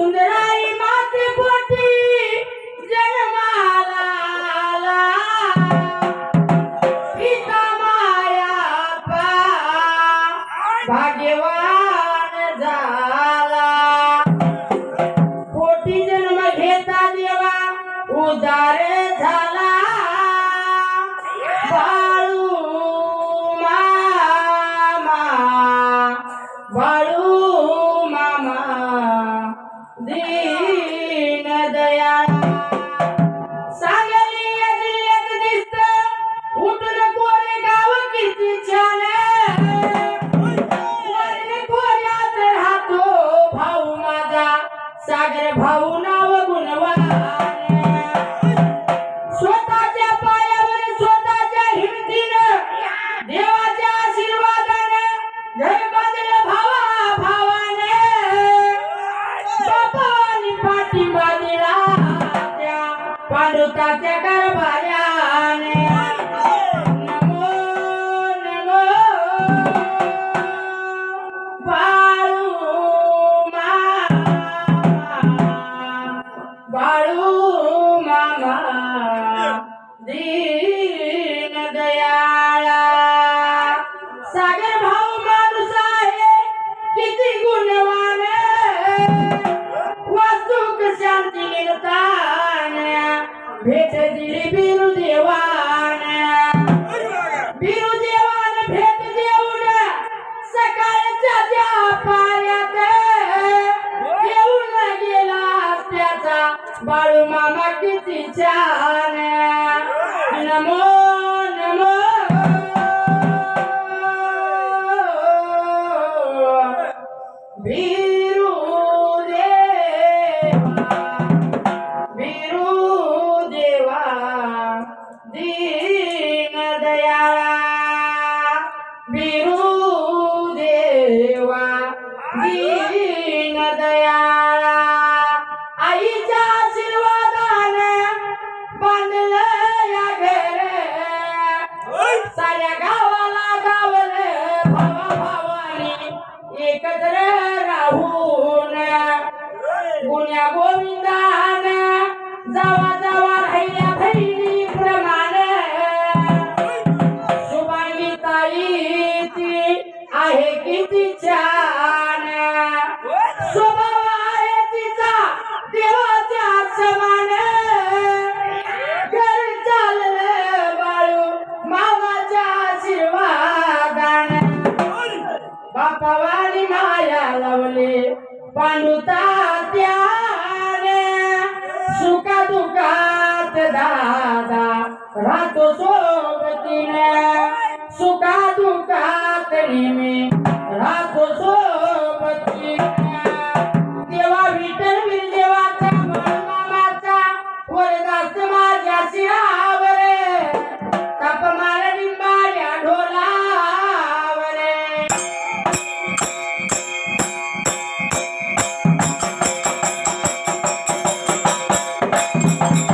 सुंदराई माते पोटी जन्माला आला. माया मायाप्पा भाग्यवान झाला. पोटी जन्म घेता देवा उदार झाला. पांडुताच्या कारभार्याने नमो नमो. बाळू मामा. बाळू मामा. भेट दिली बिरु देवान. बिरु देवान भेट देऊन सकाळच्या त्या पाण्यात येऊन गेला त्याचा बाळू मामा किती छान. वीरू देवा दीन दयाळा. आईच्या आशीर्वादाने बांधलं या घर. साऱ्या गावाला गावलं भावा भावानी एकत्र राहून. गुण्या गोविंदान जावा तिच्या किती छान स्वभाव आहे तिचा देवाच्या समान. घर चाललं बाळू मामाच्या आशीर्वादान. बापावानी माया लावली पांडुता त्याने सुखा दुखात दादा राहतो सोबतीने. सुखा दुखात नेहमी राहतो